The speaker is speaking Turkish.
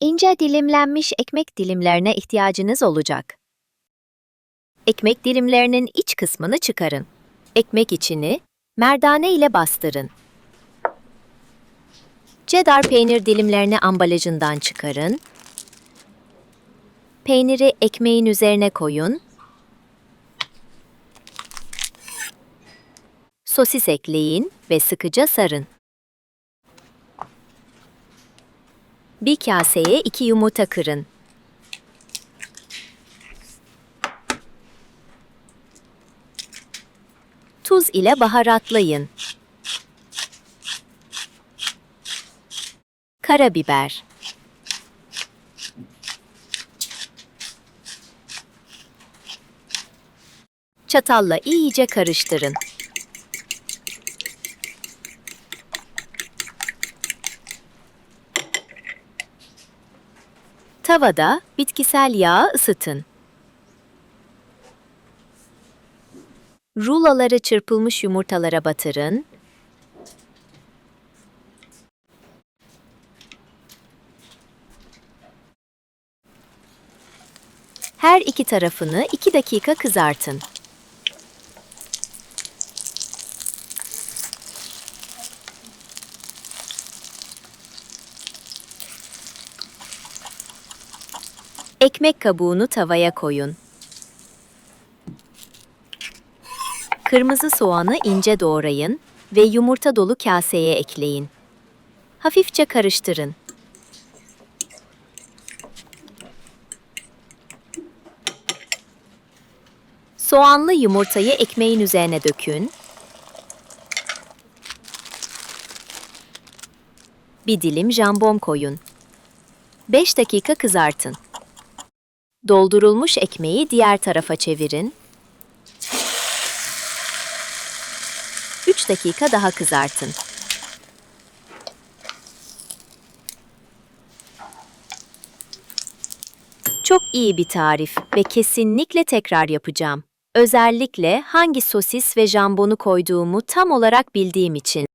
İnce dilimlenmiş ekmek dilimlerine ihtiyacınız olacak. Ekmek dilimlerinin iç kısmını çıkarın. Ekmek içini merdane ile bastırın. Cheddar peynir dilimlerini ambalajından çıkarın. Peyniri ekmeğin üzerine koyun. Sosis ekleyin ve sıkıca sarın. Bir kaseye iki yumurta kırın. Tuz ile baharatlayın. Karabiber. Çatalla iyice karıştırın. Tavada bitkisel yağı ısıtın. Ruloları çırpılmış yumurtalara batırın. Her iki tarafını 2 dakika kızartın. Ekmek kabuğunu tavaya koyun. Kırmızı soğanı ince doğrayın ve yumurta dolu kaseye ekleyin. Hafifçe karıştırın. Soğanlı yumurtayı ekmeğin üzerine dökün. Bir dilim jambon koyun. 5 dakika kızartın. Doldurulmuş ekmeği diğer tarafa çevirin. 3 dakika daha kızartın. Çok iyi bir tarif ve kesinlikle tekrar yapacağım. Özellikle hangi sosis ve jambonu koyduğumu tam olarak bildiğim için.